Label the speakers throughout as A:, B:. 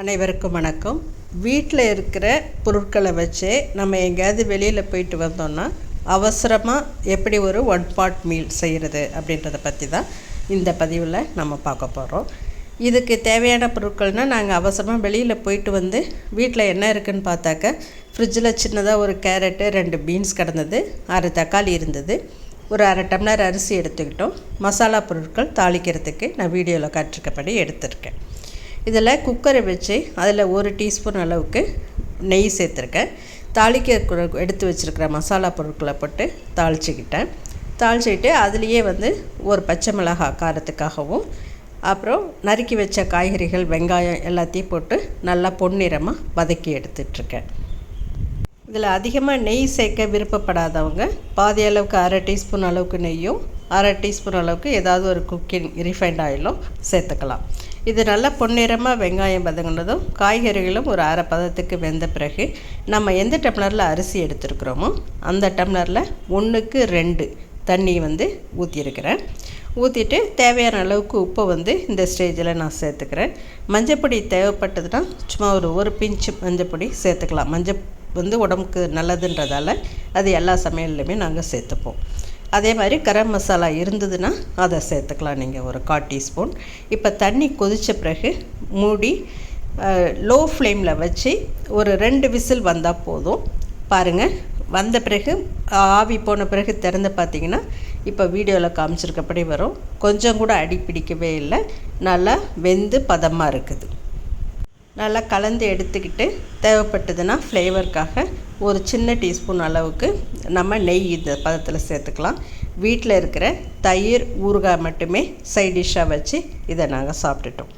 A: அனைவருக்கும் வணக்கம். வீட்டில் இருக்கிற பொருட்களை வச்சு நம்ம எங்கேயாவது வெளியில் போயிட்டு வந்தோம்னா அவசரமாக எப்படி ஒரு ஒன் பாட் மீல் செய்கிறது அப்படின்றத பற்றி தான் இந்த பதிவில் நம்ம பார்க்க போகிறோம் இதுக்கு தேவையான பொருட்கள்னால் நாங்கள் அவசரமாக வெளியில் போயிட்டு வந்து வீட்டில் என்ன இருக்குதுன்னு பார்த்தாக்க ஃப்ரிட்ஜில் சின்னதாக ஒரு கேரட்டு ரெண்டு பீன்ஸ் கிடந்தது அரை தக்காளி இருந்தது. ஒரு அரை டம்ளர் அரிசி எடுத்துக்கிட்டோம். மசாலா பொருட்கள் தாளிக்கிறதுக்கு நான் வீடியோவில் காட்டிருக்கப்படி எடுத்திருக்கேன். இதில் குக்கரை வச்சு அதில் ஒரு டீஸ்பூன் அளவுக்கு நெய் சேர்த்துருக்கேன். தாளிக்க எடுத்து வச்சுருக்கிற மசாலா பொருட்களை போட்டு தாளிச்சிக்கிட்டேன். தாளிச்சிக்கிட்டு அதுலேயே வந்து ஒரு பச்சை மிளகாய் காரத்துக்காகவும் அப்புறம் நறுக்கி வச்ச காய்கறிகள் வெங்காயம் எல்லாத்தையும் போட்டு நல்லா பொன்னிறமாக வதக்கி எடுத்துட்ருக்கேன். இதில் அதிகமாக நெய் சேர்க்க விருப்பப்படாதவங்க பாதி அளவுக்கு அரை டீஸ்பூன் அளவுக்கு நெய்யும் அரை டீஸ்பூன் அளவுக்கு ஏதாவது ஒரு குக்கிங் ரிஃபைண்ட் ஆயிலும் சேர்த்துக்கலாம். இது நல்லா பொன்னிறமாக வெங்காயம் பதங்கினதும் காய்கறிகளும் ஒரு அரை பதத்துக்கு வெந்த பிறகு நம்ம எந்த டம்ளரில் அரிசி எடுத்துருக்குறோமோ அந்த டம்ளரில் ஒன்றுக்கு ரெண்டு தண்ணி வந்து ஊற்றிருக்கிறேன் ஊற்றிட்டு தேவையான அளவுக்கு உப்பை வந்து இந்த ஸ்டேஜில் நான் சேர்த்துக்கிறேன். மஞ்சப்பொடி தேவைப்பட்டதுன்னா சும்மா ஒரு ஒரு பிஞ்சு மஞ்சப்பொடி சேர்த்துக்கலாம். மஞ்சள் வந்து உடம்புக்கு நல்லதுன்றதால அது எல்லா சமையல்லையுமே நாங்கள் சேர்த்துப்போம். அதே மாதிரி கரம் மசாலா இருந்ததுன்னா அதை சேர்த்துக்கலாம். நீங்கள் ஒரு கால் டீஸ்பூன். இப்போ தண்ணி கொதித்த பிறகு மூடி லோ ஃப்ளேமில் வச்சு ஒரு ரெண்டு விசில் வந்தால் போதும். பாருங்கள் வந்த பிறகு ஆவி போன பிறகு திறந்து பார்த்தீங்கன்னா இப்போ வீடியோவில் காமிச்சிருக்கப்படி வரும். கொஞ்சம் கூட அடி பிடிக்கவே இல்லை. நல்லா வெந்து பதமாக இருக்குது. நல்லா கலந்து எடுத்துக்கிட்டு தேவைப்பட்டதுன்னா ஃப்ளேவருக்காக ஒரு சின்ன டீஸ்பூன் அளவுக்கு நம்ம நெய் இந்த பதத்தில் சேர்த்துக்கலாம். வீட்டில் இருக்கிற தயிர் ஊறுகாய் மட்டுமே சைட் டிஷ்ஷாக வச்சு இதை நாங்கள் சாப்பிட்டுட்டோம்.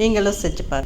A: நீங்களும் செஞ்சு பாருங்கள்